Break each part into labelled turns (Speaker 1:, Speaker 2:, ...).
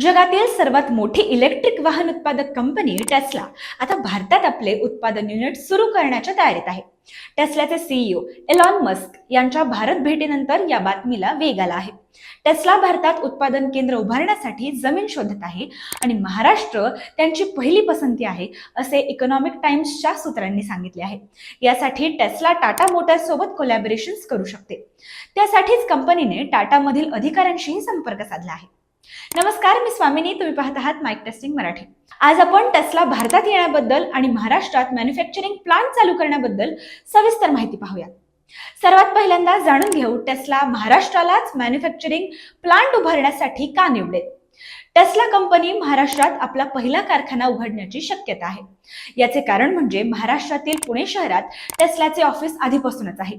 Speaker 1: जगातील सर्वात मोठी इलेक्ट्रिक वाहन उत्पादक कंपनी टेस्ला. आता भारतात आपले उत्पादन युनिट सुरू करण्याच्या तयारीत आहे. टेस्लाचे सीईओ एलॉन मस्क यांच्या भारत भेटीनंतर या बातमीला वेग आला आहे. टेस्ला भारतात उत्पादन केंद्र उभारण्यासाठी जमीन शोधत आहे आणि महाराष्ट्र त्यांची पहिली पसंती आहे असे इकॉनॉमिक टाइम्सच्या सूत्रांनी सांगितले आहे. यासाठी टेस्ला टाटा मोटर्स सोबत कोलॅबोरेशन करू शकते. त्यासाठीच कंपनीने टाटामधील अधिकाऱ्यांशीही संपर्क साधला आहे. नमस्कार मी स्वामिनी. तुम्ही पाहत आहात माइक टेस्टिंग मराठी. आज आपण टेस्ला भारतात येण्याबद्दल आणि महाराष्ट्रात मॅन्युफॅक्चरिंग प्लांट चालू करण्याबद्दल सविस्तर माहिती पाहूया सर्वात पहिल्यांदा जाणून घेऊ टेस्ला महाराष्ट्रालाच मॅन्युफॅक्चरिंग प्लांट उभारण्यासाठी का निवडेल टेस्ला कंपनी महाराष्ट्रात आपला पहिला कारखाना उघडण्याची शक्यता आहे. याचे कारण म्हणजे महाराष्ट्रातील पुणे शहरात टेस्लाचे ऑफिस आधीपासूनच आहे.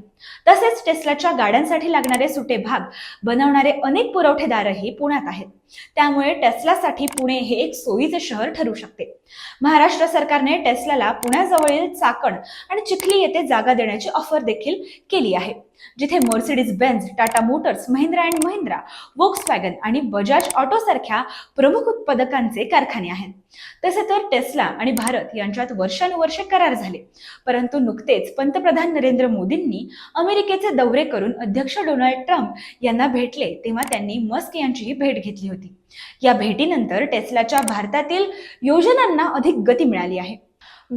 Speaker 1: तसेच टेस्लाच्या गाड्यांसाठी लागणारे सुटे भाग बनवणारे अनेक पुरवठेदारही पुण्यात आहेत. त्यामुळे टेस्लासाठी पुणे हे एक सोयीचे शहर ठरू शकते. महाराष्ट्र सरकारने टेस्लाला पुण्याजवळील चाकण आणि चिखली येथे जागा देण्याची ऑफर देखील केली आहे. जिथे Mercedes Benz Tata motors Mahindra and Mahindra Volkswagen आणि बजाज ऑटो सारख्या प्रमुख उत्पादकांचे कारखाने आहेत. तसे तर टेस्ला आणि भारत यांच्यात वर्षानुवर्षे करार झाले. परंतु नुकतेच पंतप्रधान नरेंद्र मोदींनी अमेरिकेचे दौरे करून अध्यक्ष डोनाल्ड ट्रम्प यांना भेटले तेव्हा त्यांनी मस्क यांचीही भेट घेतली होती. या भेटीनंतर टेस्लाच्या भारतातील योजनांना अधिक गती मिळाली आहे.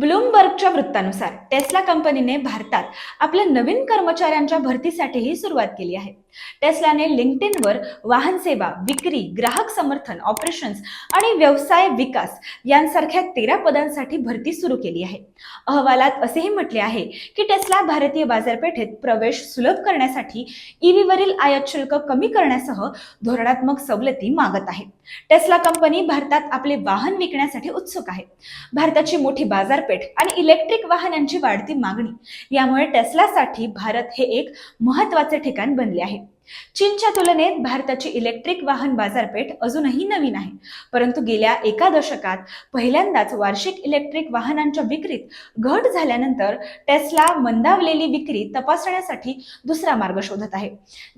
Speaker 1: ब्लूमबर्गच्या वृत्तानुसार टेस्ला कंपनीने भारतात आपल्या नवीन कर्मचाऱ्यांच्या भरतीसाठीही सुरुवात केली आहे. टेस्लाने लिंक्डइनवर वाहन सेवा विक्री ग्राहक समर्थन ऑपरेशन्स आणि व्यवसाय विकास यांसारख्या तेरा पदांसाठी भरती सुरू केली आहे. अहवालात असेही म्हटले आहे की टेस्ला भारतीय बाजारपेठेत प्रवेश सुलभ करण्यासाठी ईव्हीवरील आयात शुल्क कमी करण्यासह धोरणात्मक सवलती मागत आहे. टेस्ला कंपनी भारतात आपले वाहन विकण्यासाठी उत्सुक आहे. भारताची मोठी बाजार बाजारपेठ आणि इलेक्ट्रिक वाहनांची वाढती मागणी. यामुळे टेस्लासाठी भारत हे एक महत्त्वाचे ठिकाण बनले आहे. चीनच्या तुलनेत भारताची इलेक्ट्रिक वाहन बाजारपेठ अजूनही नवीन आहे. परंतु गेल्या एका दशकात पहिल्यांदाच वार्षिक इलेक्ट्रिक वाहनांच्या विक्रीत घट झाल्यानंतर टेस्ला मंदावलेली विक्री तपासण्यासाठी दुसरा मार्ग शोधत आहे.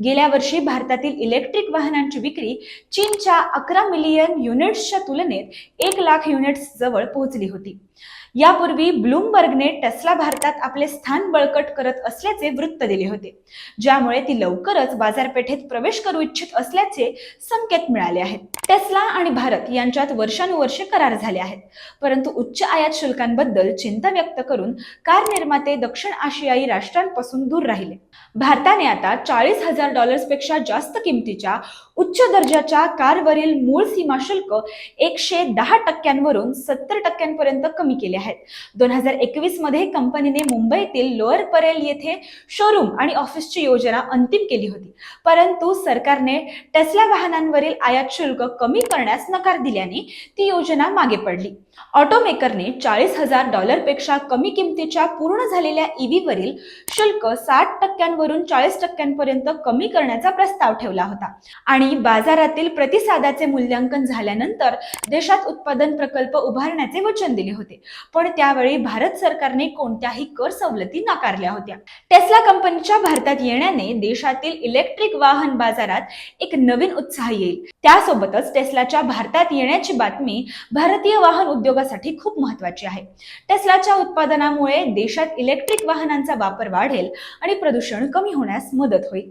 Speaker 1: गेल्या वर्षी भारतातील इलेक्ट्रिक वाहनांची विक्री चीनच्या अकरा मिलियन युनिट्सच्या तुलनेत एक लाख युनिट्स जवळ पोहोचली होती. यापूर्वी ब्लूमबर्गने टेस्ला भारतात आपले स्थान बळकट करत असल्याचे वृत्त दिले होते. ज्यामुळे ती लवकरच बाजारपेठेत प्रवेश करू इच्छित असल्याचे संकेत मिळाले आहेत. टेस्ला आणि भारत यांच्यात वर्षानुवर्षे करार झाले आहेत. परंतु उच्च आयात शुल्कांबद्दल चिंता व्यक्त करून कार निर्माते दक्षिण आशियाई राष्ट्रांपासून दूर राहिले. भारताने आता चाळीस हजार डॉलर्सपेक्षा जास्त किमतीच्या उच्च दर्जाच्या कारवरील मूळ सीमा शुल्क एकशे दहा टक्क्यांवरून सत्तर टक्क्यांपर्यंत कमी केले आहेत. दोन हजार एकवीसमध्ये कंपनीने मुंबईतील लोअर परेल येथे शोरूम आणि ऑफिसची योजना अंतिम केली होती. परंतु सरकारने टेस्ला वाहनांवरील आयात शुल्क कमी करण्यास नकार दिल्याने ती योजना मागे पडली. ऑटोमेकरने चाळीस हजार डॉलरपेक्षा कमी किमतीच्या पूर्ण झालेल्या ईव्हीवरील शुल्क साठ टक्क्यांवरून चाळीस टक्क्यांपर्यंत कमी करण्याचा प्रस्ताव ठेवला होता आणि बाजारातील प्रतिसादाचे मूल्यांकन झाल्यानंतर देशात उत्पादन प्रकल्प उभारण्याचे वचन दिले होते. पण त्यावेळी भारत सरकारने कोणत्याही कर सवलती नाकारल्या होत्या. टेस्ला कंपनीच्या भारतात येण्याने देशातील इलेक्ट्रिक इलेक्ट्रिक वाहन बाजारात एक नवीन उत्साह येईल. त्यासोबतच टेस्लाच्या भारतात येण्याची बातमी भारतीय वाहन उद्योगासाठी खूप महत्वाची आहे. टेस्लाच्या उत्पादनामुळे देशात इलेक्ट्रिक वाहनांचा वापर वाढेल आणि प्रदूषण कमी होण्यास मदत होईल.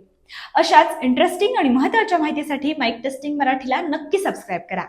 Speaker 1: अशाच इंटरेस्टिंग आणि महत्त्वाच्या माहितीसाठी माईक टेस्टिंग मराठीला नक्की सबस्क्राईब करा.